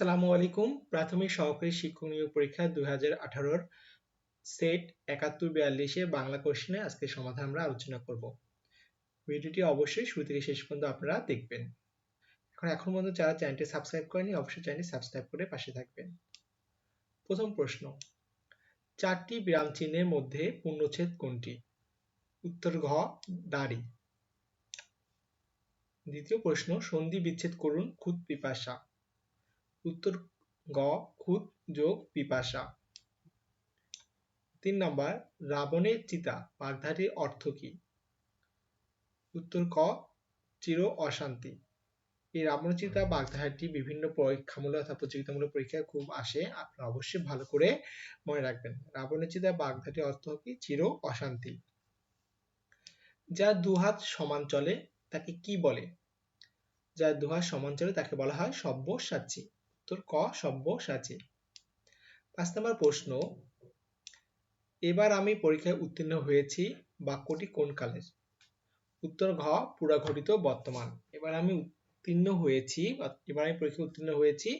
আসসালামু আলাইকুম। প্রাথমিক সহকারী শিক্ষক নিয়োগ পরীক্ষা দুই হাজার আঠারোর সেট একাত্তর বিয়াল্লিশে বাংলা কোশ্চেনে আজকে সমাধান আমরা আলোচনা করব। ভিডিওটি অবশ্যই শুরু থেকে শেষ পর্যন্ত আপনারা দেখবেন। এখন এখন পর্যন্ত যারা চ্যানেলটি সাবস্ক্রাইব করেনি অবশ্যই চ্যানেলটি সাবস্ক্রাইব করে পাশে থাকবেন। প্রথম প্রশ্ন, চারটি বিরাম চিহ্নের মধ্যে পূর্ণচ্ছেদ কোনটি? উত্তর ঘ, দাড়ি। দ্বিতীয় প্রশ্ন, সন্ধি বিচ্ছেদ করুন, খুদ পিপাসা। উত্তর গ খুদ যোগ পিপাসা। তিন নম্বর, রাবণের চিতা বাগধাটির অর্থ কি? উত্তর ক, চির অশান্তি। এই রাবণ, চিতা, বাগধারাটি বিভিন্ন পরীক্ষামূলক অর্থাৎ প্রতিযোগিতামূলক পরীক্ষায় খুব আসে। আপনারা অবশ্যই ভালো করে মনে রাখবেন। রাবণের চিতা বাগধাটির অর্থ কি? চির অশান্তি। যার দুহাত সমান চলে, তাকে কি বলে? যার দুহাত সমান চলে, তাকে বলা হয় সব্যসাচী। উত্তর ক সব্যসাচী পাঁচ নম্বর প্রশ্ন, এবার আমি পরীক্ষায় উত্তীর্ণ হয়েছি, বাক্যটি কোন কালের? উত্তর ঘ, পুরাঘটিত বর্তমান। এবার আমি উত্তীর্ণ হয়েছি, এবার আমি পরীক্ষায় উত্তীর্ণ হয়েছি,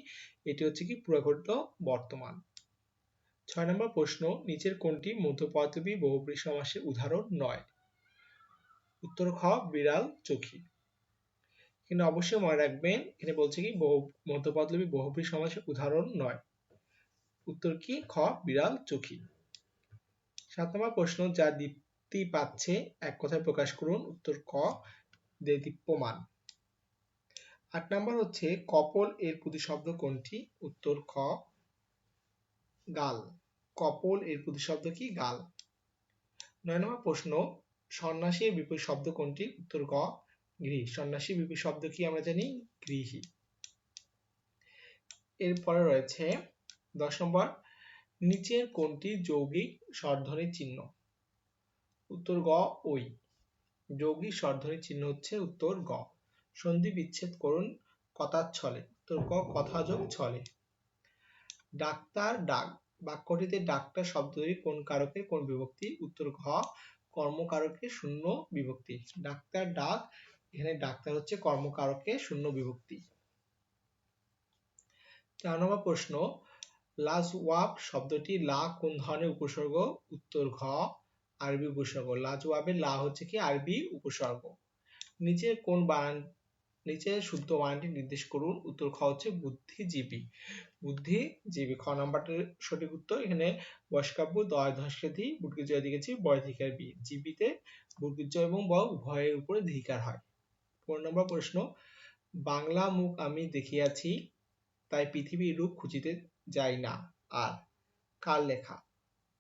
এটি হচ্ছে কি পুরাঘটিত বর্তমান। ছয় নম্বর প্রশ্ন, নিচের কোনটি মধ্যপদবী বহুব্রী সমাসের উদাহরণ নয়? উত্তর খ বিড়াল চোখী। কিন্তু অবশ্যই মনে রাখবেন, এখানে বলছে কি, বহু মধ্যপদলবী বহুব্রী সমাসের উদাহরণ নয়। উত্তর কি? খ, বিড়াল চোখী। সাত নম্বর প্রশ্ন, যা দীপ্তি পাচ্ছে, এক কথায় প্রকাশ করুন। উত্তর ক দেদীপ্যমান আট নম্বর হচ্ছে, কপল এর প্রতিশব্দ কোনটি? উত্তর খ, গাল। কপল এর প্রতিশব্দ কি? গাল। নয় নম্বর প্রশ্ন, সন্ন্যাসীর বিপরীত শব্দ কোনটি? উত্তর ক গৃহী সন্ন্যাসী শব্দ কি আমরা জানি? গৃহী। এরপরে রয়েছে দশ নম্বর, নিচের কোনটি যৌগিক স্বরধ্বনির চিহ্ন? উত্তর গ ওই যৌগিক স্বরধ্বনির চিহ্ন হচ্ছে উত্তর গ। সন্ধি বিচ্ছেদ করুন, কথার ছলে। উত্তর গ, কথা যোগ ছলে। ডাক্তার ডাক। বাক্যটিতে ডাক্তার শব্দটি কোন কারকের কোন বিভক্তি? উত্তর ঘ, কর্মকারকে শূন্য বিভক্তি। ডাক্তার ডাক এখানে ডাক্তার হচ্ছে কর্মকারকে শূন্য বিভক্তি। চার নম্বর প্রশ্ন লাজওয়াব শব্দটি লা কোন ধরনের উপসর্গ? উত্তর ঘ, আরবি উপসর্গ। লাজওয়াবের লা হচ্ছে কি? আরবি উপসর্গ। নিচের কোন বানান নিচে শুদ্ধ বানানটি নির্দেশ করুন। উত্তর খ হচ্ছে বুদ্ধিজীবী। বুদ্ধিজীবী, খ নাম্বারটার সঠিক উত্তর। এখানে বসকাব্য দয় ধস্কেধি বুটকিজয় দিকেছি বয় ধিকার বি জীবিতে বুটকিজয় এবং ব উভয়ের উপরে ধিকার হয়। পনেরো নম্বর প্রশ্ন, বাংলা মুখ আমি দেখিয়াছি, তাই পৃথিবীর রূপ খুঁজিতে যাই না। আর, কার লেখা?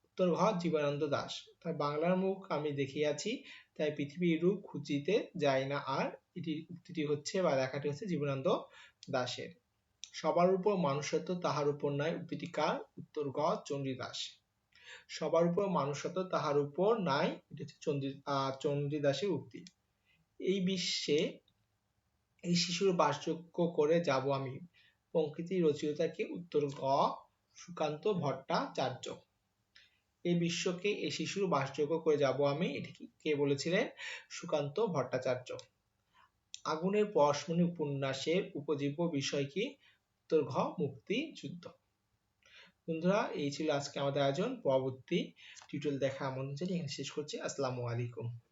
উত্তর ঘ জীবনানন্দ দাস। তাই বাংলার মুখ আমি দেখিয়াছি, তাই পৃথিবীর রূপ খুঁজিতে যাই না। আর, এটি উক্তিটি হচ্ছে বা লেখাটি হচ্ছে জীবনানন্দ দাসের। সবার উপর মানুষত্ব তাহার উপর নয় উক্তিটি কার? উত্তর গ চণ্ডীদাস সবার উপর মানুষত্ব তাহার উপর নাই। এটি হচ্ছে চণ্ডীদাসের উক্তি। এই বিশ্বে এই শিশুর বাসযোগ্য করে যাব আমি। পঙ্কিতি রচিতা কে উত্তর গ, সুকান্ত ভট্টাচার্য। এই বিশ্বকে এই শিশুর বাসযোগ্য করে যাব আমি, এটি কে বলেছিলেন? সুকান্ত ভট্টাচার্য। আগুনের পরশমণি উপন্যাসের উপজীব্য বিষয় কি? উত্তর ঘ মুক্তি যুদ্ধ বন্ধুরা, এই ছিল আজকে আমাদের আয়োজন। পরবর্তী টিউটোরিয়াল দেখা আমন্ত্রণ জানিয়ে শেষ করছি। আসসালামু আলাইকুম।